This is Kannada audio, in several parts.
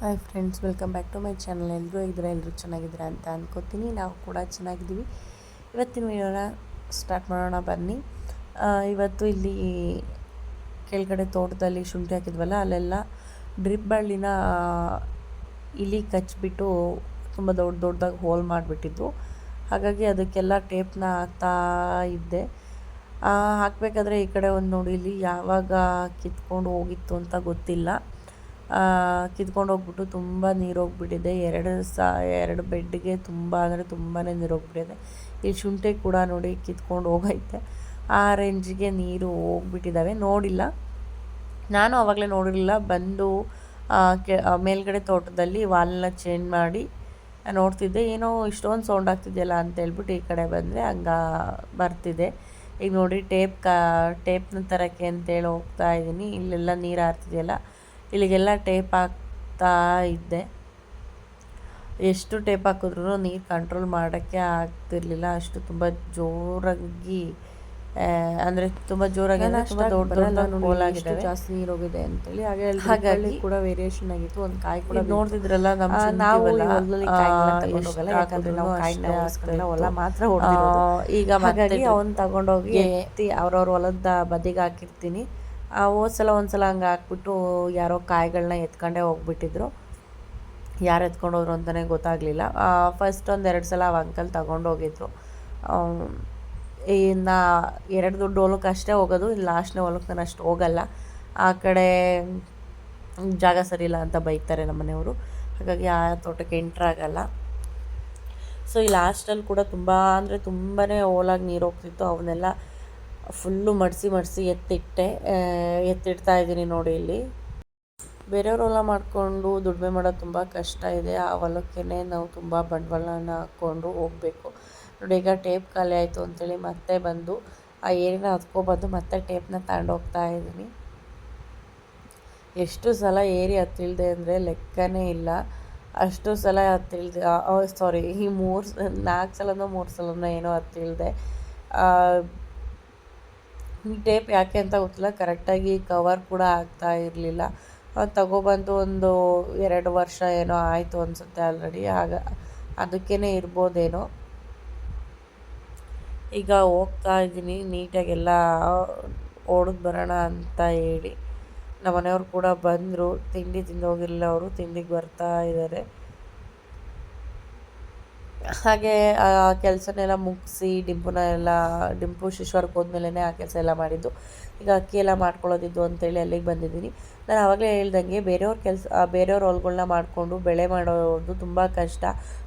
Hi friends, welcome back to my channel. ಎಲ್ಲರೂ ಇದ್ರೆ ಎಲ್ಲರೂ ಚೆನ್ನಾಗಿದ್ದೀರಾ ಅಂತ ಅಂದ್ಕೋತೀನಿ ನಾವು ಕೂಡ ಚೆನ್ನಾಗಿದ್ದೀವಿ. ಇವತ್ತಿನ ವಿಡಿಯೋನ ಸ್ಟಾರ್ಟ್ ಮಾಡೋಣ, ಬನ್ನಿ. ಇವತ್ತು ಇಲ್ಲಿ ಕೆಳಗಡೆ ತೋಟದಲ್ಲಿ ಶುಂಠಿ ಹಾಕಿದ್ವಲ್ಲ, ಅಲ್ಲೆಲ್ಲ ಡ್ರಿಪ್ ಬಳ್ಳಿನ ಇಲಿ ಕಚ್ಚಿಬಿಟ್ಟು ತುಂಬ ದೊಡ್ಡ ದೊಡ್ಡದಾಗಿ ಹೋಲ್ ಮಾಡಿಬಿಟ್ಟಿದ್ದು ಹಾಗಾಗಿ ಅದಕ್ಕೆಲ್ಲ ಟೇಪ್ನ ಹಾಕ್ತಾ ಇದ್ದೆ. ಹಾಕ್ಬೇಕಾದ್ರೆ ಈ ಕಡೆ ಒಂದು ನೋಡಿ, ಇಲ್ಲಿ ಯಾವಾಗ ಕಿತ್ಕೊಂಡು ಹೋಗಿತ್ತು ಅಂತ ಗೊತ್ತಿಲ್ಲ. ಕಿತ್ಕೊಂಡು ಹೋಗ್ಬಿಟ್ಟು ತುಂಬ ನೀರು ಹೋಗ್ಬಿಟ್ಟಿದೆ ಎರಡು ಸಾ, ಎರಡು ಬೆಡ್ಗೆ ತುಂಬ, ಅಂದರೆ ತುಂಬಾ ನೀರು ಹೋಗ್ಬಿಟ್ಟಿದೆ ಈ ಶುಂಠಿ ಕೂಡ ನೋಡಿ ಕಿತ್ಕೊಂಡು ಹೋಗೈತೆ. ಆ ರೇಂಜಿಗೆ ನೀರು ಹೋಗ್ಬಿಟ್ಟಿದ್ದಾವೆ ನೋಡಿಲ್ಲ. ನಾನು ಆವಾಗಲೇ ನೋಡಿರಲಿಲ್ಲ. ಬಂದು ಕೆ ಮೇಲ್ಗಡೆ ತೋಟದಲ್ಲಿ ವಾಲ್ನ ಚೇಂಜ್ ಮಾಡಿ ನೋಡ್ತಿದ್ದೆ. ಏನೋ ಇಷ್ಟೊಂದು ಸೌಂಡ್ ಆಗ್ತಿದೆಯಲ್ಲ ಅಂತ ಹೇಳ್ಬಿಟ್ಟು ಈ ಕಡೆ ಬಂದರೆ ಹಂಗ ಬರ್ತಿದೆ. ಈಗ ನೋಡಿ ಟೇಪ್ ಕಾ, ಟೇಪ್ನ ತರಕ್ಕೆ ಅಂತೇಳಿ ಹೋಗ್ತಾ ಇದ್ದೀನಿ ಇಲ್ಲೆಲ್ಲ ನೀರು ಹಾರ್ತಿದೆಯಲ್ಲ ಇಲ್ಲಿಗೆಲ್ಲ ಟೇಪ್ ಹಾಕ್ತಾ ಇದ್ದೆ ಎಷ್ಟು ಟೇಪ್ ಹಾಕಿದ್ರು ನೀರು ಕಂಟ್ರೋಲ್ ಮಾಡೋಕ್ಕೆ ಆಗ್ತಿರ್ಲಿಲ್ಲ. ಅಷ್ಟು ತುಂಬ ಜೋರಾಗಿ ಅಂದರೆ ತುಂಬ ಜೋರಾಗಿ ತುಂಬ ದೊಡ್ಡ ದೊಡ್ಡ ಜಾಸ್ತಿ ನೀರು ಹೋಗಿದೆ ಅಂತೇಳಿ. ಹಾಗೆ ಹಾಗಾಗಿ ಕೂಡ ವೇರಿಯೇಷನ್ ಆಗಿತ್ತು. ಒಂದು ಕಾಯಿ ಕೂಡ ನೋಡ್ತಿದ್ರಲ್ಲ ನಮ್ಮ ನಾವು ಯಾಕಂದ್ರೆ ಕಾಯಿನ ಹೊಲ ಮಾತ್ರ. ಈಗ ಹಾಗಾಗಿ ಅವನ್ನ ಅವನ್ ತಗೊಂಡೋಗಿ ಎತ್ತಿ ಅವ್ರವ್ರ ಹೊಲದ ಬದಿಗೆ ಹಾಕಿರ್ತೀನಿ. ಆ, ಒಂದು ಸಲ ಹಂಗೆ ಹಾಕ್ಬಿಟ್ಟು ಯಾರೋ ಕಾಯಿಗಳನ್ನ ಎತ್ಕೊಂಡೇ ಹೋಗ್ಬಿಟ್ಟಿದ್ರು. ಯಾರು ಎತ್ಕೊಂಡು ಹೋದ್ರು ಅಂತಲೇ ಗೊತ್ತಾಗಲಿಲ್ಲ. ಫಸ್ಟ್ ಒಂದು ಎರಡು ಸಲ ಅವ ಅಂಕಲ್ ತಗೊಂಡೋಗಿದ್ರು ಇನ್ನು ಎರಡು ದುಡ್ಡು ಹೊಲಕ್ಕೆ ಅಷ್ಟೇ ಹೋಗೋದು ಇಲ್ಲಿ ಲಾಸ್ಟ್ನೇ ಹೊಲಕ್ಕೆ ಅಷ್ಟು ಹೋಗಲ್ಲ. ಆ ಕಡೆ ಜಾಗ ಸರಿ ಇಲ್ಲ ಅಂತ ಬೈತಾರೆ ನಮ್ಮ ಮನೆಯವರು. ಹಾಗಾಗಿ ಆ ತೋಟಕ್ಕೆ ಎಂಟ್ರ್ ಆಗಲ್ಲ. ಸೊ ಈ ಲಾಸ್ಟಲ್ಲಿ ಕೂಡ ತುಂಬ ಅಂದರೆ ತುಂಬಾ ಓಲಾಗಿ ನೀರು ಹೋಗ್ತಿತ್ತು ಅವನ್ನೆಲ್ಲ ಫುಲ್ಲು ಮಡಿಸಿ ಮಡಿಸಿ ಎತ್ತಿಟ್ಟೆ ಎತ್ತಿಡ್ತಾ ಇದ್ದೀನಿ ನೋಡಿ ಇಲ್ಲಿ. ಬೇರೆಯವ್ರ ಹೊಲ ಮಾಡಿಕೊಂಡು ದುಡಿಮೆ ಮಾಡೋದು ತುಂಬ ಕಷ್ಟ ಇದೆ. ಆ ಹೊಲಕ್ಕೇ ನಾವು ತುಂಬ ಬಂಡವಾಳನ ಹಾಕ್ಕೊಂಡು ಹೋಗಬೇಕು. ನೋಡಿ, ಈಗ ಟೇಪ್ ಖಾಲಿ ಆಯಿತು ಅಂಥೇಳಿ ಮತ್ತೆ ಬಂದು, ಆ ಏರಿನ ಹತ್ಕೊಬಂದು ಮತ್ತೆ ಟೇಪ್ನ ತಗೊಂಡೋಗ್ತಾ ಇದ್ದೀನಿ. ಎಷ್ಟು ಸಲ ಏರಿ ಹತ್ತಿಳ್ದೆ ಅಂದರೆ ಲೆಕ್ಕನೇ ಇಲ್ಲ. ಅಷ್ಟು ಸಲ ಹತ್ತಿಳ್ದೆ ಸಾರಿ ಈ ಮೂರು ನಾಲ್ಕು ಸಲನೋ ಮೂರು ಸಲನೋ ಏನೋ ಹತ್ತಿಳ್ದೆ ಟೇಪ್ ಯಾಕೆ ಅಂತ ಗೊತ್ತಿಲ್ಲ. ಕರೆಕ್ಟಾಗಿ ಕವರ್ ಕೂಡ ಆಗ್ತಾ ಇರಲಿಲ್ಲ. ತಗೊಬಂದು ಒಂದು ಎರಡು ವರ್ಷ ಏನೋ ಆಯಿತು ಅನಿಸುತ್ತೆ ಆಲ್ರೆಡಿ ಆಗ ಅದಕ್ಕೇ ಇರ್ಬೋದೇನೋ. ಈಗ ಹೋಗ್ತಾ ಇದ್ದೀನಿ. ನೀಟಾಗೆಲ್ಲ ಓಡಿದ್ ಬರೋಣ ಅಂತ ಹೇಳಿ. ನಮ್ಮ ಮನೆಯವ್ರು ಕೂಡ ಬಂದರು. ತಿಂಡಿ ತಿಂದು ಹೋಗಿರಲಿಲ್ಲ ಅವರು. ತಿಂಡಿಗೆ ಬರ್ತಾ ಇದ್ದಾರೆ ಹಾಗೆ, ಆ, ಕೆಲಸನೆಲ್ಲ ಮುಗಿಸಿ, ಡಿಂಪುನ ಎಲ್ಲ, ಡಿಂಪು ಶಿಶುವರ್ಗೆ ಹೋದ್ಮೇಲೆ ಆ ಕೆಲಸ ಎಲ್ಲ ಮಾಡಿದ್ದು. ಈಗ ಅಕ್ಕಿ ಎಲ್ಲ ಮಾಡ್ಕೊಳ್ಳೋದಿದ್ದು ಅಂತೇಳಿ ಅಲ್ಲಿಗೆ ಬಂದಿದ್ದೀನಿ. ನಾನು ಆವಾಗಲೇ ಹೇಳ್ದಂಗೆ ಬೇರೆಯವ್ರ ಕೆಲಸ ಬೇರೆಯವ್ರ ಹೊಲ್ಗಳನ್ನ ಮಾಡಿಕೊಂಡು ಬೆಳೆ ಮಾಡೋದು ತುಂಬ ಕಷ್ಟ.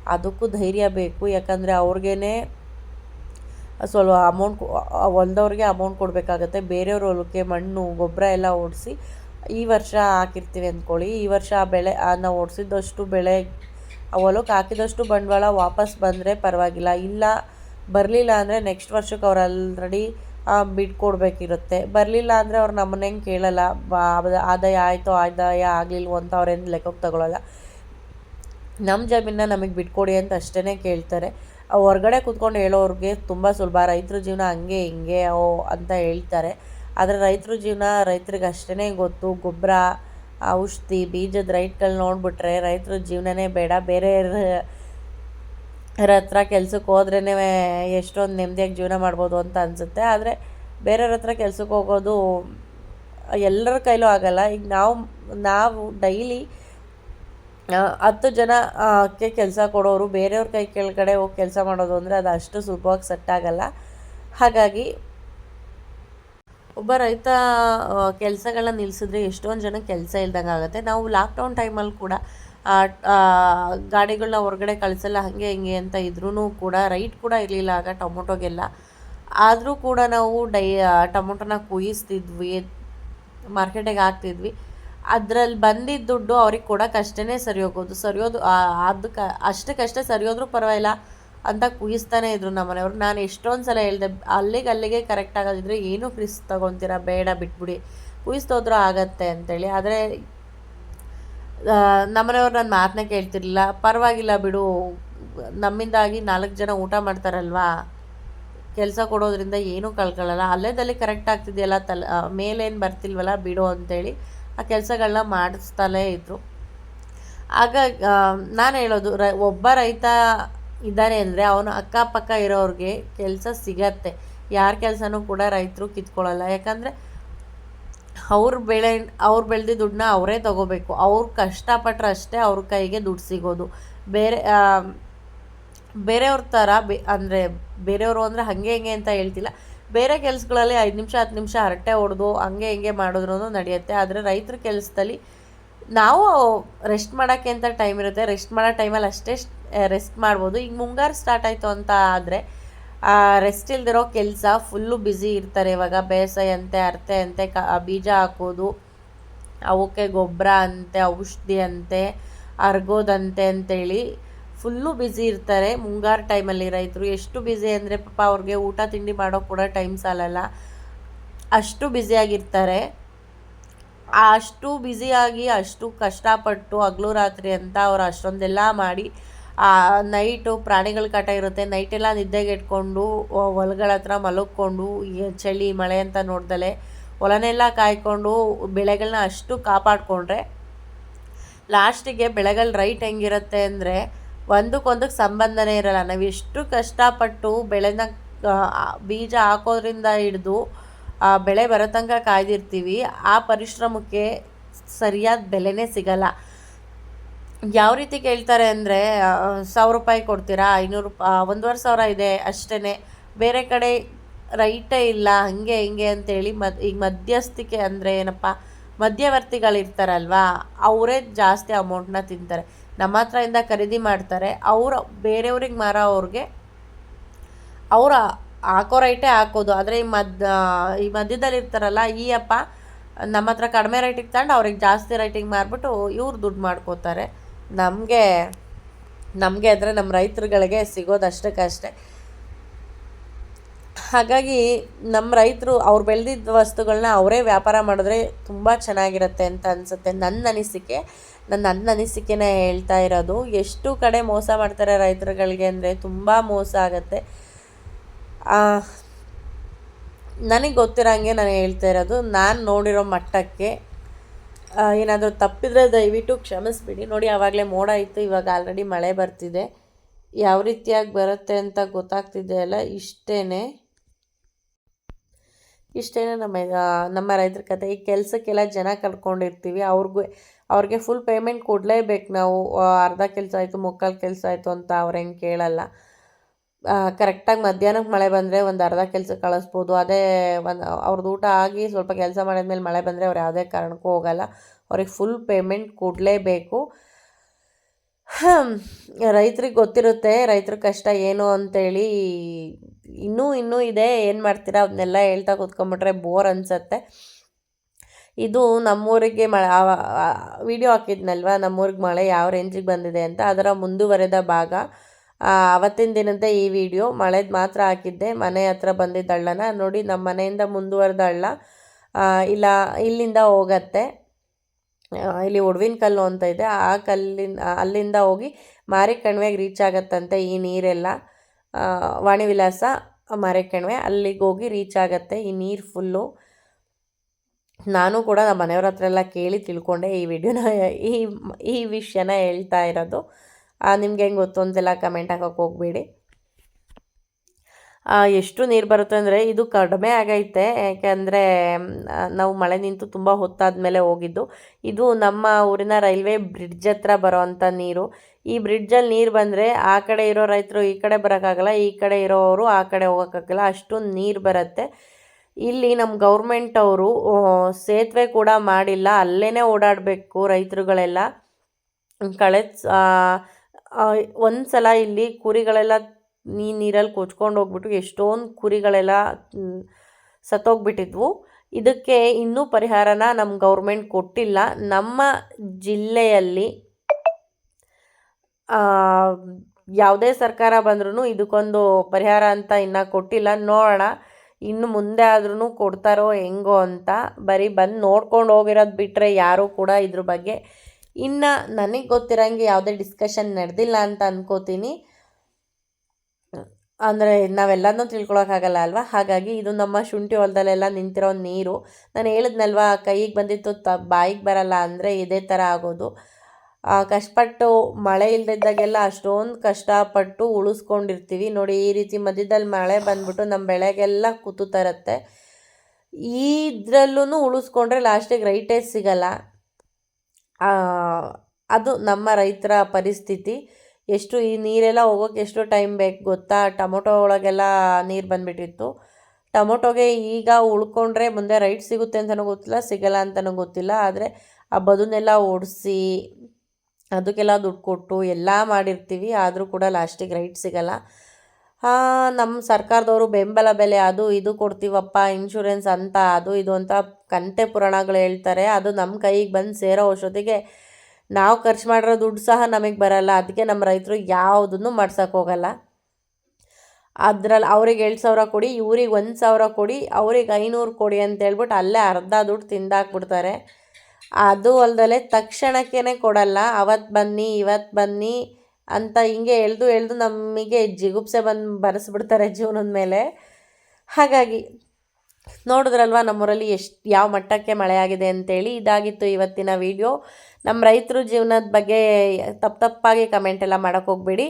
ಅದಕ್ಕೂ ಧೈರ್ಯ ಬೇಕು. ಯಾಕಂದರೆ ಅವ್ರಿಗೇ ಸ್ವಲ್ಪ ಅಮೌಂಟ್ ಹೊಲ್ದವ್ರಿಗೆ ಅಮೌಂಟ್ ಕೊಡಬೇಕಾಗತ್ತೆ. ಬೇರೆಯವ್ರ ಹೊಲಕ್ಕೆ ಮಣ್ಣು, ಗೊಬ್ಬರ ಎಲ್ಲ ಓಡಿಸಿ ಈ ವರ್ಷ ಹಾಕಿರ್ತೀವಿ ಅಂದ್ಕೊಳ್ಳಿ. ಈ ವರ್ಷ ಆ ಬೆಳೆ ನಾವು ಓಡಿಸಿದ್ದಷ್ಟು ಬೆಳೆ ಹೊಲಕ್ಕೆ ಹಾಕಿದಷ್ಟು ಬಂಡವಾಳ ವಾಪಸ್ ಬಂದರೆ ಪರವಾಗಿಲ್ಲ. ಇಲ್ಲ, ಬರಲಿಲ್ಲ ಅಂದರೆ ನೆಕ್ಸ್ಟ್ ವರ್ಷಕ್ಕೆ ಅವ್ರು ಆಲ್ರೆಡಿ ಬಿಟ್ಕೊಡ್ಬೇಕಿರುತ್ತೆ ಬರಲಿಲ್ಲ ಅಂದರೆ ಅವ್ರು ನಮ್ಮನ್ನ ಹೆಂಗೆ ಕೇಳಲ್ಲ. ಆದಾಯ ಆಯಿತು, ಆದಾಯ ಆಗಲಿಲ್ವೋ ಅಂತ ಅವ್ರೇನು ಲೆಕ್ಕಕ್ಕೆ ತಗೊಳ್ಳಲ್ಲ ನಮ್ಮ ಜಮೀನನ್ನ ನಮಗೆ ಬಿಟ್ಕೊಡಿ ಅಂತ ಅಷ್ಟೇ ಕೇಳ್ತಾರೆ. ಹೊರ್ಗಡೆ ಕೂತ್ಕೊಂಡು ಹೇಳೋರಿಗೆ ತುಂಬ ಸುಲಭ. ರೈತರ ಜೀವನ ಹಂಗೆ, ಹಿಂಗೆ, ಓ ಅಂತ ಹೇಳ್ತಾರೆ. ಆದರೆ ರೈತರ ಜೀವನ ರೈತರಿಗೆ ಅಷ್ಟೇ ಗೊತ್ತು. ಗೊಬ್ಬರ ಔಷಧಿ ಬೀಜದ ರೈಟ್ಗಳು ನೋಡಿಬಿಟ್ರೆ ರೈತರ ಜೀವನನೇ ಬೇಡ. ಬೇರೆ ಹತ್ರ ಕೆಲ್ಸಕ್ಕೆ ಹೋದ್ರೇ ಎಷ್ಟೊಂದು ನೆಮ್ಮದಿಯಾಗಿ ಜೀವನ ಮಾಡ್ಬೋದು ಅಂತ ಅನಿಸುತ್ತೆ. ಆದರೆ ಬೇರೆಯವ್ರ ಹತ್ರ ಕೆಲ್ಸಕ್ಕೆ ಹೋಗೋದು ಎಲ್ಲರ ಕೈಲೂ ಆಗಲ್ಲ. ಈಗ ನಾವು ನಾವು ಡೈಲಿ ಹತ್ತು ಜನ ಕ್ಕೆ ಕೆಲಸ ಕೊಡೋರು ಬೇರೆಯವ್ರ ಕೈ ಕೆಳಗಡೆ ಹೋಗಿ ಕೆಲಸ ಮಾಡೋದು ಅಂದರೆ ಅದು ಅಷ್ಟು ಸುಲಭವಾಗಿ ಸೆಟ್ ಆಗಲ್ಲ. ಹಾಗಾಗಿ ಒಬ್ಬ ರೈತ ಕೆಲಸಗಳನ್ನ ನಿಲ್ಲಿಸಿದ್ರೆ ಎಷ್ಟೊಂದು ಜನ ಕೆಲಸ ಇಲ್ದಂಗೆ ಆಗುತ್ತೆ. ನಾವು ಲಾಕ್ಡೌನ್ ಟೈಮಲ್ಲಿ ಕೂಡ ಗಾಡಿಗಳನ್ನ ಹೊರಗಡೆ ಕಳಿಸಲ್ಲ, ಹಾಗೆ ಹಿಂಗೆ ಅಂತ ಇದ್ರೂ ಕೂಡ ರೈಟ್ ಕೂಡ ಇರಲಿಲ್ಲ ಆಗ ಟೊಮೊಟೊಗೆಲ್ಲ. ಆದರೂ ಕೂಡ ನಾವು ಡೈ ಟೊಮೊಟೊನ ಕುಯಿಸ್ತಿದ್ವಿ, ಮಾರ್ಕೆಟಿಗೆ ಹಾಕ್ತಿದ್ವಿ. ಅದರಲ್ಲಿ ಬಂದಿದ್ದ ದುಡ್ಡು ಅವ್ರಿಗೆ ಕೊಡೋಕ್ಕಷ್ಟೇ ಸರಿ ಹೋಗೋದು. ಸರಿಯೋದು ಅದಕ್ಕೆ ಅಷ್ಟಕ್ಕಷ್ಟೇ ಸರಿಯೋದ್ರೂ ಪರವಾಗಿಲ್ಲ. ಅಂತ ಕುಯಿಸ್ತಾನೆ ಇದ್ರು ನಮ್ಮ ಮನೆಯವ್ರು. ನಾನು ಎಷ್ಟೊಂದು ಸಲ ಹೇಳಿದೆ, ಅಲ್ಲಿಗೆ ಅಲ್ಲಿಗೆ ಕರೆಕ್ಟ್ ಆಗೋದಿದ್ರೆ ಏನು ಕ್ರಿಸ್ ತಗೊತೀರಾ? ಬೇಡ, ಬಿಟ್ಬಿಡಿ. ಕುಯಿಸ್ತೋದ್ರೂ ಆಗತ್ತೆ ಅಂತೇಳಿ. ಆದರೆ ನಮ್ಮನೆಯವ್ರು ನನ್ನ ಮಾತನ್ನ ಕೇಳ್ತಿರ್ಲಿಲ್ಲ. ಪರವಾಗಿಲ್ಲ ಬಿಡು. ನಮ್ಮಿಂದಾಗಿ ನಾಲ್ಕು ಜನ ಊಟ ಮಾಡ್ತಾರಲ್ವಾ? ಕೆಲಸ ಕೊಡೋದ್ರಿಂದ ಏನೂ ಕಳ್ಕೊಳ್ಳಲ್ಲ ಅಲ್ಲೇದಲ್ಲಿ ಕರೆಕ್ಟ್ ಆಗ್ತಿದೆಯಲ್ಲ, ತಲೆ ಮೇಲೇನು ಬರ್ತಿಲ್ವಲ್ಲ ಬಿಡು ಅಂತೇಳಿ ಆ ಕೆಲಸಗಳನ್ನ ಮಾಡಿಸ್ತಲೇ ಇದ್ದರು ಆಗ ನಾನು ಹೇಳೋದು, ರ, ಒಬ್ಬ ರೈತ ಇದ್ದಾನೆ ಅಂದರೆ ಅವನು ಅಕ್ಕಪಕ್ಕ ಇರೋರಿಗೆ ಕೆಲಸ ಸಿಗತ್ತೆ. ಯಾರ ಕೆಲಸನೂ ಕೂಡ ರೈತರು ಕಿತ್ಕೊಳ್ಳಲ್ಲ ಯಾಕಂದರೆ ಅವ್ರ ಬೆಳೆ, ಅವ್ರು ಬೆಳೆದ ದುಡ್ಡನ್ನ ಅವರೇ ತಗೋಬೇಕು. ಅವ್ರು ಕಷ್ಟಪಟ್ಟರೆ ಅಷ್ಟೇ ಅವ್ರ ಕೈಗೆ ದುಡ್ಡು ಸಿಗೋದು. ಬೇರೆ ಬೇರೆಯವ್ರ ಥರ ಬೆ, ಅಂದರೆ ಬೇರೆಯವರು ಅಂದರೆ ಹಾಗೆ ಹಿಂಗೆ ಅಂತ ಹೇಳ್ತಿಲ್ಲ. ಬೇರೆ ಕೆಲಸಗಳಲ್ಲಿ ಐದು ನಿಮಿಷ, ಹತ್ತು ನಿಮಿಷ ಹರಟೆ ಹೊಡೆದು ಹಂಗೆ ಹಿಂಗೆ ಮಾಡಿದ್ರೂ ನಡೆಯುತ್ತೆ. ಆದರೆ ರೈತರ ಕೆಲಸದಲ್ಲಿ ನಾವು ರೆಸ್ಟ್ ಮಾಡೋಕ್ಕೆ ಅಂತ ಟೈಮ್ ಇರುತ್ತೆ. ರೆಸ್ಟ್ ಮಾಡೋ ಟೈಮಲ್ಲಿ ಅಷ್ಟೇ ರೆಸ್ಟ್ ಮಾಡ್ಬೋದು. ಈಗ ಮುಂಗಾರು ಸ್ಟಾರ್ಟ್ ಆಯಿತು ಅಂತ ಆದರೆ ರೆಸ್ಟ್ ಇಲ್ದಿರೋ ಕೆಲಸ ಫುಲ್ಲು ಬ್ಯುಸಿ ಇರ್ತಾರೆ ಇವಾಗ. ಬೇಸಾಯ ಅಂತೆ ಅರ್ತೆ ಅಂತೆ ಕ ಬೀಜ ಹಾಕೋದು, ಅವಕ್ಕೆ ಗೊಬ್ಬರ ಅಂತೆ, ಔಷಧಿ ಅಂತೆ, ಅರ್ಗೋದಂತೆ ಅಂತೇಳಿ ಫುಲ್ಲು ಬ್ಯುಸಿ ಇರ್ತಾರೆ. ಮುಂಗಾರು ಟೈಮಲ್ಲಿ ರೈತರು ಎಷ್ಟು ಬ್ಯುಸಿ ಅಂದರೆ ಪಾಪ ಅವ್ರಿಗೆ ಊಟ, ತಿಂಡಿ ಮಾಡೋ ಕೂಡ ಟೈಮ್ ಸಾಲಲ್ಲ. ಅಷ್ಟು ಬ್ಯುಸಿಯಾಗಿರ್ತಾರೆ ಅಷ್ಟು ಬ್ಯುಸಿಯಾಗಿ ಅಷ್ಟು ಕಷ್ಟಪಟ್ಟು ಹಗ್ಲು ರಾತ್ರಿ ಅಂತ ಅವ್ರು ಅಷ್ಟೊಂದೆಲ್ಲ ಮಾಡಿ ನೈಟು ಪ್ರಾಣಿಗಳ ಕಾಟ ಇರುತ್ತೆ. ನೈಟೆಲ್ಲ ನಿದ್ದೆಗೆ ಇಟ್ಕೊಂಡು ಹೊಲಗಳ ಹತ್ರ ಮಲಗ್ಕೊಂಡು ಚಳಿ, ಮಳೆ ಅಂತ ನೋಡ್ದಲೆ ಹೊಲನೆಲ್ಲ ಕಾಯ್ಕೊಂಡು ಬೆಳೆಗಳನ್ನ ಅಷ್ಟು ಕಾಪಾಡಿಕೊಂಡ್ರೆ ಲಾಸ್ಟಿಗೆ ಬೆಳೆಗಳು ರೈಟ್ ಹೆಂಗಿರುತ್ತೆ ಅಂದರೆ ಒಂದಕ್ಕೊಂದಕ್ಕೆ ಸಂಬಂಧನೇ ಇರಲ್ಲ. ನಾವು ಎಷ್ಟು ಕಷ್ಟಪಟ್ಟು ಬೆಳೆನ ಬೀಜ ಹಾಕೋದ್ರಿಂದ ಹಿಡಿದು ಬೆಳೆ ಬರೋ ತನಕ ಕಾಯ್ದಿರ್ತೀವಿ. ಆ ಪರಿಶ್ರಮಕ್ಕೆ ಸರಿಯಾದ ಬೆಲೆನೇ ಸಿಗಲ್ಲ. ಯಾವ ರೀತಿ ಕೇಳ್ತಾರೆ ಅಂದರೆ ಸಾವಿರ ರೂಪಾಯಿ ಕೊಡ್ತೀರಾ, ಐನೂರು ರೂಪಾಯಿ ಒಂದುವರೆ ಸಾವಿರ ಇದೆ ಅಷ್ಟೇ ಬೇರೆ ಕಡೆ ರೈಟೇ ಇಲ್ಲ, ಹಾಗೆ ಹಿಂಗೆ ಅಂತೇಳಿ ಮದ್ ಈಗ ಮಧ್ಯಸ್ಥಿಕೆ ಅಂದರೆ ಏನಪ್ಪ, ಮಧ್ಯವರ್ತಿಗಳಿರ್ತಾರಲ್ವಾ, ಅವರೇ ಜಾಸ್ತಿ ಅಮೌಂಟ್ನ ತಿಂತಾರೆ. ನಮ್ಮ ಹತ್ರದಿಂದ ಖರೀದಿ ಮಾಡ್ತಾರೆ, ಅವರು, ಬೇರೆಯವ್ರಿಗೆ ಮಾರೋವ್ರಿಗೆ ಅವರು ಹಾಕೋ ರೈಟೇ ಹಾಕೋದು. ಆದರೆ ಈ ಮಧ್ಯ ಈ ಮಧ್ಯದಲ್ಲಿ ಇರ್ತಾರಲ್ಲ ಈ ಅಪ್ಪ, ನಮ್ಮ ಹತ್ರ ಕಡಿಮೆ ರೇಟಿಗೆ ತಗೊಂಡು ಅವ್ರಿಗೆ ಜಾಸ್ತಿ ರೈಟಿಂಗ್ ಮಾರ್ಬಿಟ್ಟು ಇವ್ರು ದುಡ್ಡು ಮಾಡ್ಕೋತಾರೆ. ನಮಗೆ ನಮಗೆ ಅಂದರೆ ನಮ್ಮ ರೈತರುಗಳಿಗೆ ಸಿಗೋದು ಅಷ್ಟಕ್ಕಷ್ಟೇ ಹಾಗಾಗಿ ನಮ್ಮ ರೈತರು ಅವ್ರು ಬೆಳೆದಿದ್ದ ವಸ್ತುಗಳನ್ನ ಅವರೇ ವ್ಯಾಪಾರ ಮಾಡಿದ್ರೆ ತುಂಬ ಚೆನ್ನಾಗಿರುತ್ತೆ ಅಂತ ಅನಿಸುತ್ತೆ ನನ್ನ ಅನಿಸಿಕೆ. ನನ್ನ ನನ್ನ ಅನಿಸಿಕೆನೇ ಹೇಳ್ತಾ ಇರೋದು. ಎಷ್ಟು ಕಡೆ ಮೋಸ ಮಾಡ್ತಾರೆ ರೈತರುಗಳಿಗೆ ಅಂದರೆ ತುಂಬ ಮೋಸ ಆಗುತ್ತೆ. ನನಗೆ ಗೊತ್ತಿರೋಂಗೆ ನಾನು ಹೇಳ್ತಾ ಇರೋದು, ನಾನು ನೋಡಿರೋ ಮಟ್ಟಕ್ಕೆ ಏನಾದರೂ ತಪ್ಪಿದರೆ ದಯವಿಟ್ಟು ಕ್ಷಮಿಸ್ಬಿಡಿ. ನೋಡಿ, ಆವಾಗಲೇ ಮೋಡ ಇತ್ತು, ಇವಾಗ ಆಲ್ರೆಡಿ ಮಳೆ ಬರ್ತಿದೆ. ಯಾವ ರೀತಿಯಾಗಿ ಬರುತ್ತೆ ಅಂತ ಗೊತ್ತಾಗ್ತಿದೆ ಅಲ್ಲ ಇಷ್ಟೇ ಇಷ್ಟೇ ನಮ್ಮ ನಮ್ಮ ರೈತರ ಕತೆ. ಈ ಕೆಲಸಕ್ಕೆಲ್ಲ ಜನ ಕರ್ಕೊಂಡಿರ್ತೀವಿ, ಅವ್ರಿಗೂ, ಅವ್ರಿಗೆ ಫುಲ್ ಪೇಮೆಂಟ್ ಕೊಡಲೇಬೇಕು ನಾವು. ಅರ್ಧ ಕೆಲಸ ಆಯಿತು, ಮುಕ್ಕಾಲು ಕೆಲಸ ಆಯಿತು ಅಂತ ಅವ್ರು ಹೆಂಗೆ ಕೇಳಲ್ಲ. ಕರೆಕ್ಟಾಗಿ ಮಧ್ಯಾಹ್ನಕ್ಕೆ ಮಳೆ ಬಂದರೆ ಒಂದು ಅರ್ಧ ಕೆಲಸ ಕಳಿಸ್ಬೋದು. ಅದೇ ಒಂದು ಅವ್ರದ್ದು ಊಟ ಆಗಿ ಸ್ವಲ್ಪ ಕೆಲಸ ಮಾಡಿದ್ಮೇಲೆ ಮಳೆ ಬಂದರೆ ಅವ್ರು ಯಾವುದೇ ಕಾರಣಕ್ಕೂ ಹೋಗಲ್ಲ. ಅವ್ರಿಗೆ ಫುಲ್ ಪೇಮೆಂಟ್ ಕೊಡಲೇಬೇಕು. ರೈತ್ರಿಗೆ ಗೊತ್ತಿರುತ್ತೆ, ರೈತರ ಕಷ್ಟ ಏನು ಅಂತೇಳಿ. ಇನ್ನೂ ಇನ್ನೂ ಇದೆ, ಏನು ಮಾಡ್ತೀರಾ ಅದನ್ನೆಲ್ಲ ಹೇಳ್ತಾ ಕೂತ್ಕೊಂಬಿಟ್ರೆ ಬೋರ್ ಅನಿಸತ್ತೆ. ಇದು ನಮ್ಮೂರಿಗೆ ಮಳೆ ವಿಡಿಯೋ ಹಾಕಿದ್ನಲ್ವ? ನಮ್ಮೂರಿಗೆ ಮಳೆ ಯಾವ ರೇಂಜಿಗೆ ಬಂದಿದೆ ಅಂತ. ಅದರ ಮುಂದುವರೆದ ಭಾಗ. ಅವತ್ತಿನ ದಿನದ ಈ ವಿಡಿಯೋ ಮಳೆದು ಮಾತ್ರ ಹಾಕಿದ್ದೆ. ಮನೆ ಹತ್ರ ಬಂದಿದ್ದಳ್ಳನ ನೋಡಿ ನಮ್ಮ ಮನೆಯಿಂದ ಮುಂದುವರೆದ ಇಲ್ಲ, ಇಲ್ಲಿಂದ ಹೋಗತ್ತೆ. ಇಲ್ಲಿ ಉಡ್ವಿನ ಕಲ್ಲು ಅಂತ ಇದೆ. ಆ ಕಲ್ಲಿನ ಅಲ್ಲಿಂದ ಹೋಗಿ ಮಾರಿಕಣಿವೆಗೆ ರೀಚ್ ಆಗತ್ತಂತೆ ಈ ನೀರೆಲ್ಲ. ವಾಣಿವಿಲಾಸ ಮಾರಿಕಣಿವೆ, ಅಲ್ಲಿಗೆ ಹೋಗಿ ರೀಚ್ ಆಗತ್ತೆ ಈ ನೀರು ಫುಲ್ಲು ನಾನು ಕೂಡ ನಮ್ಮ ಮನೆಯವ್ರ ಹತ್ರ ಎಲ್ಲ ಕೇಳಿ ತಿಳ್ಕೊಂಡೆ ಈ ವಿಡಿಯೋನ. ಈ ಈ ವಿಷಯನ ಹೇಳ್ತಾ ಇರೋದು. ನಿಮ್ಗೆ ಹೆಂಗೆ ಗೊತ್ತು? ಅಂತೆಲ್ಲ ಕಮೆಂಟ್ ಹಾಕೋಕೆ ಹೋಗಬೇಡಿ. ಎಷ್ಟು ನೀರು ಬರುತ್ತೆ ಅಂದರೆ ಇದು ಕಡಿಮೆ ಆಗೈತೆ. ಯಾಕೆಂದರೆ ನಾವು ಮಳೆ ನಿಂತು ತುಂಬ ಹೊತ್ತಾದ ಮೇಲೆ ಹೋಗಿದ್ದು. ಇದು ನಮ್ಮ ಊರಿನ ರೈಲ್ವೆ ಬ್ರಿಡ್ಜ್ ಹತ್ರ ಬರೋವಂಥ ನೀರು. ಈ ಬ್ರಿಡ್ಜಲ್ಲಿ ನೀರು ಬಂದರೆ ಆ ಕಡೆ ಇರೋ ರೈತರು ಈ ಕಡೆ ಬರೋಕ್ಕಾಗಲ್ಲ, ಈ ಕಡೆ ಇರೋವರು ಆ ಕಡೆ ಹೋಗೋಕ್ಕಾಗಲ್ಲ. ಅಷ್ಟು ನೀರು ಬರುತ್ತೆ. ಇಲ್ಲಿ ನಮ್ಮ ಗೌರ್ಮೆಂಟ್ ಅವರು ಸೇತುವೆ ಕೂಡ ಮಾಡಿಲ್ಲ. ಅಲ್ಲೇ ಓಡಾಡಬೇಕು ರೈತರುಗಳೆಲ್ಲ. ಕಳೆದ ಒಂದು ಸಲ ಇಲ್ಲಿ ಕುರಿಗಳೆಲ್ಲ ನೀ ನೀರಲ್ಲಿ ಕೊಚ್ಕೊಂಡು ಹೋಗ್ಬಿಟ್ಟು ಎಷ್ಟೊಂದು ಕುರಿಗಳೆಲ್ಲ ಸತ್ತೋಗ್ಬಿಟ್ಟಿದ್ವು. ಇದಕ್ಕೆ ಇನ್ನೂ ಪರಿಹಾರನ ನಮ್ಮ ಗೌರ್ಮೆಂಟ್ ಕೊಟ್ಟಿಲ್ಲ. ನಮ್ಮ ಜಿಲ್ಲೆಯಲ್ಲಿ ಯಾವುದೇ ಸರ್ಕಾರ ಬಂದ್ರೂ ಇದಕ್ಕೊಂದು ಪರಿಹಾರ ಅಂತ ಇನ್ನೂ ಕೊಟ್ಟಿಲ್ಲ. ನೋಡೋಣ, ಇನ್ನು ಮುಂದೆ ಆದ್ರೂ ಕೊಡ್ತಾರೋ ಹೆಂಗೋ ಅಂತ. ಬರೀ ಬಂದು ನೋಡ್ಕೊಂಡು ಹೋಗಿರೋದು ಬಿಟ್ಟರೆ ಯಾರೂ ಕೂಡ ಇದ್ರ ಬಗ್ಗೆ ಇನ್ನು ನನಗೆ ಗೊತ್ತಿರೋಂಗೆ ಯಾವುದೇ ಡಿಸ್ಕಷನ್ ನಡೆದಿಲ್ಲ ಅಂತ ಅನ್ಕೋತೀನಿ. ಅಂದರೆ ನಾವೆಲ್ಲನೂ ತಿಳ್ಕೊಳೋಕ್ಕಾಗಲ್ಲ ಅಲ್ವಾ? ಹಾಗಾಗಿ ಇದು ನಮ್ಮ ಶುಂಠಿ ಹೊಲದಲ್ಲೆಲ್ಲ ನಿಂತಿರೋ ನೀರು. ನಾನು ಹೇಳಿದ್ನಲ್ವ, ಕೈಗೆ ಬಂದಿತ್ತು ತ, ಬಾಯಿಗೆ ಬರಲ್ಲ ಅಂದರೆ ಇದೇ ಥರ ಆಗೋದು. ಕಷ್ಟಪಟ್ಟು ಮಳೆ ಇಲ್ಲದಿದ್ದಾಗೆಲ್ಲ ಅಷ್ಟೊಂದು ಕಷ್ಟಪಟ್ಟು ಉಳಿಸ್ಕೊಂಡಿರ್ತೀವಿ. ನೋಡಿ, ಈ ರೀತಿ ಮಧ್ಯದಲ್ಲಿ ಮಳೆ ಬಂದ್ಬಿಟ್ಟು ನಮ್ಮ ಬೆಳೆಗೆಲ್ಲ ಕುತ್ತುತ್ತಾ ಇರುತ್ತೆ ಇದರಲ್ಲೂ ಉಳಿಸ್ಕೊಂಡ್ರೆ ಲಾಸ್ಟಿಗೆ ರೈಟೇ ಸಿಗಲ್ಲ. ಅದು ನಮ್ಮ ರೈತರ ಪರಿಸ್ಥಿತಿ. ಎಷ್ಟು ಈ ನೀರೆಲ್ಲ ಹೋಗೋಕೆ ಎಷ್ಟು ಟೈಮ್ ಬೇಕು ಗೊತ್ತಾ? ಟೊಮೊಟೊ ಒಳಗೆಲ್ಲ ನೀರು ಬಂದುಬಿಟ್ಟಿತ್ತು. ಟೊಮೊಟೊಗೆ ಈಗ ಉಳ್ಕೊಂಡ್ರೆ ಮುಂದೆ ರೈಟ್ ಸಿಗುತ್ತೆ ಅಂತಲೂ ಗೊತ್ತಿಲ್ಲ, ಸಿಗಲ್ಲ ಅಂತಲೂ ಗೊತ್ತಿಲ್ಲ. ಆದರೆ ಆ ಬದುನೆಲ್ಲ ಓಡಿಸಿ ಅದಕ್ಕೆಲ್ಲ ದುಡ್ಡು ಕೊಟ್ಟು ಎಲ್ಲ ಮಾಡಿರ್ತೀವಿ. ಆದರೂ ಕೂಡ ಲಾಸ್ಟಿಗೆ ರೈಟ್ ಸಿಗಲ್ಲ. ನಮ್ಮ ಸರ್ಕಾರದವರು ಬೆಂಬಲ ಬೆಲೆ ಅದು ಇದು ಕೊಡ್ತೀವಪ್ಪ ಇನ್ಶೂರೆನ್ಸ್ ಅಂತ ಅದು ಇದು ಅಂತ ಕಂತೆ ಪುರಾಣಗಳು ಹೇಳ್ತಾರೆ. ಅದು ನಮ್ಮ ಕೈಗೆ ಬಂದು ಸೇರೋ ಅಷ್ಟೊತ್ತಿಗೆ ನಾವು ಖರ್ಚು ಮಾಡಿರೋ ದುಡ್ಡು ಸಹ ನಮಗೆ ಬರಲ್ಲ. ಅದಕ್ಕೆ ನಮ್ಮ ರೈತರು ಯಾವುದನ್ನು ಮಾಡ್ಸೋಕೆ ಹೋಗಲ್ಲ. ಅದ್ರಲ್ಲಿ ಅವ್ರಿಗೆ ಎರಡು ಸಾವಿರ ಕೊಡಿ, ಇವ್ರಿಗೆ ಒಂದು ಸಾವಿರ ಕೊಡಿ, ಅವ್ರಿಗೆ ಐನೂರು ಕೊಡಿ ಅಂತ ಹೇಳ್ಬಿಟ್ಟು ಅಲ್ಲೇ ಅರ್ಧ ದುಡ್ಡು ತಿಂದಾಕ್ಬಿಡ್ತಾರೆ. ಅದು ಅಲ್ದಲೆ ತಕ್ಷಣಕ್ಕೇ ಕೊಡಲ್ಲ. ಅವತ್ತು ಬನ್ನಿ ಇವತ್ತು ಬನ್ನಿ ಅಂತ ಹಿಂಗೆ ಎಳ್ದು ಎಳೆದು ನಮಗೆ ಜಿಗುಪ್ಸೆ ಬಂದು ಬರೆಸ್ಬಿಡ್ತಾರೆ ಜೀವನದ ಮೇಲೆ. ಹಾಗಾಗಿ ನೋಡಿದ್ರಲ್ವ ನಮ್ಮೂರಲ್ಲಿ ಎಷ್ಟು, ಯಾವ ಮಟ್ಟಕ್ಕೆ ಮಳೆ ಆಗಿದೆ ಅಂತೇಳಿ? ಇದಾಗಿತ್ತು ಇವತ್ತಿನ ವಿಡಿಯೋ. ನಮ್ಮ ರೈತರು ಜೀವನದ ಬಗ್ಗೆ ತಪ್ಪು ತಪ್ಪಾಗಿ ಕಮೆಂಟ್ ಎಲ್ಲ ಮಾಡೋಕ್ಕೆ ಹೋಗ್ಬೇಡಿ.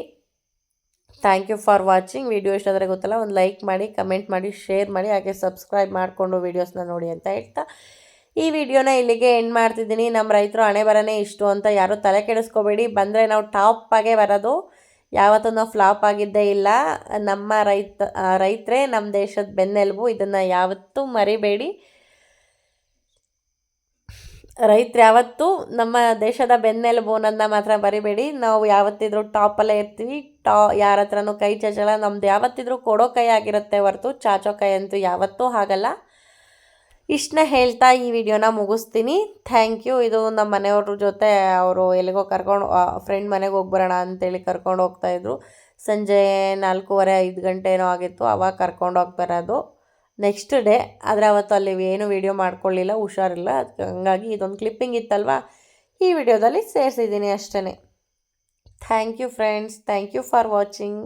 Thank you for watching video ಇಷ್ಟಾದರೆ ಗೊತ್ತಲ್ಲ, ಒಂದು ಲೈಕ್ ಮಾಡಿ, ಕಮೆಂಟ್ ಮಾಡಿ, ಶೇರ್ ಮಾಡಿ, ಹಾಗೆ ಸಬ್ಸ್ಕ್ರೈಬ್ ಮಾಡಿಕೊಂಡು ವೀಡಿಯೋಸ್ನ ನೋಡಿ ಅಂತ ಹೇಳ್ತಾ ಈ ವಿಡಿಯೋನ ಇಲ್ಲಿಗೆ ಎಂಡ್ ಮಾಡ್ತಿದ್ದೀನಿ. ನಮ್ಮ ರೈತರು ಹಣೆ ಬರನೇ ಇಷ್ಟು ಅಂತ ಯಾರೂ ತಲೆ ಕೆಡಿಸ್ಕೋಬೇಡಿ. ಬಂದರೆ ನಾವು ಟಾಪ್ ಆಗೇ ಬರೋದು. ಯಾವತ್ತೂ ನಾವು ಫ್ಲಾಪ್ ಆಗಿದ್ದೇ ಇಲ್ಲ. ನಮ್ಮ ರೈತ ರೈತರೇ ನಮ್ಮ ದೇಶದ ಬೆನ್ನೆಲುಬು, ಇದನ್ನು ಯಾವತ್ತೂ ಮರಿಬೇಡಿ. ರೈತರು ಯಾವತ್ತೂ ನಮ್ಮ ದೇಶದ ಬೆನ್ನೆಲುಬು ಅನ್ನೋದನ್ನ ಮಾತ್ರ ಬರಿಬೇಡಿ ನಾವು ಯಾವತ್ತಿದ್ರೂ ಟಾಪಲ್ಲೇ ಇರ್ತೀವಿ. ಟಾ, ಯಾರ ಹತ್ರನೂ ಕೈ ಚಾಚಲ್ಲ ನಮ್ದು ಯಾವತ್ತಿದ್ರೂ ಕೊಡೋ ಕೈ ಆಗಿರುತ್ತೆ ಹೊರತು. ಚಾಚೋ ಕೈ ಅಂತೂ ಯಾವತ್ತೂ ಆಗಲ್ಲ. ಇಷ್ಟನ್ನ ಹೇಳ್ತಾ ಈ ವಿಡಿಯೋನ ಮುಗಿಸ್ತೀನಿ. ಥ್ಯಾಂಕ್ ಯು ಇದು ನಮ್ಮ ಮನೆಯವ್ರ ಜೊತೆ ಅವರು ಎಲ್ಲಿಗೋ ಕರ್ಕೊಂಡು ಫ್ರೆಂಡ್ ಮನೆಗೆ ಹೋಗಿ ಬರೋಣ ಅಂತೇಳಿ ಕರ್ಕೊಂಡು ಹೋಗ್ತಾಯಿದ್ರು ಸಂಜೆ ನಾಲ್ಕೂವರೆ, ಐದು ಗಂಟೆ ಏನೋ ಆಗಿತ್ತು. ಅವಾಗ ಕರ್ಕೊಂಡು ಹೋಗ್ಬರೋದು. ನೆಕ್ಸ್ಟ್ ಡೇ ಆದರೆ ಅವತ್ತು ಅಲ್ಲಿ ಏನು ವೀಡಿಯೋ ಮಾಡ್ಕೊಳ್ಳಿಲ್ಲ, ಹುಷಾರಿಲ್ಲ. ಹಂಗಾಗಿ ಇದೊಂದು ಕ್ಲಿಪ್ಪಿಂಗ್ ಇತ್ತಲ್ವ? ಈ ವಿಡಿಯೋದಲ್ಲಿ ಸೇರಿಸಿದ್ದೀನಿ ಅಷ್ಟೇ thank you friends thank you for watching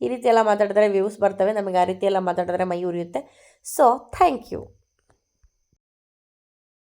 ಈ ರೀತಿ ಎಲ್ಲ ಮಾತಾಡಿದ್ರೆ ವ್ಯೂಸ್ ಬರ್ತವೆ. ನಮಗೆ ಆ ರೀತಿ ಎಲ್ಲ ಮಾತಾಡಿದ್ರೆ ಮೈ ಉರಿಯುತ್ತೆ. So thank you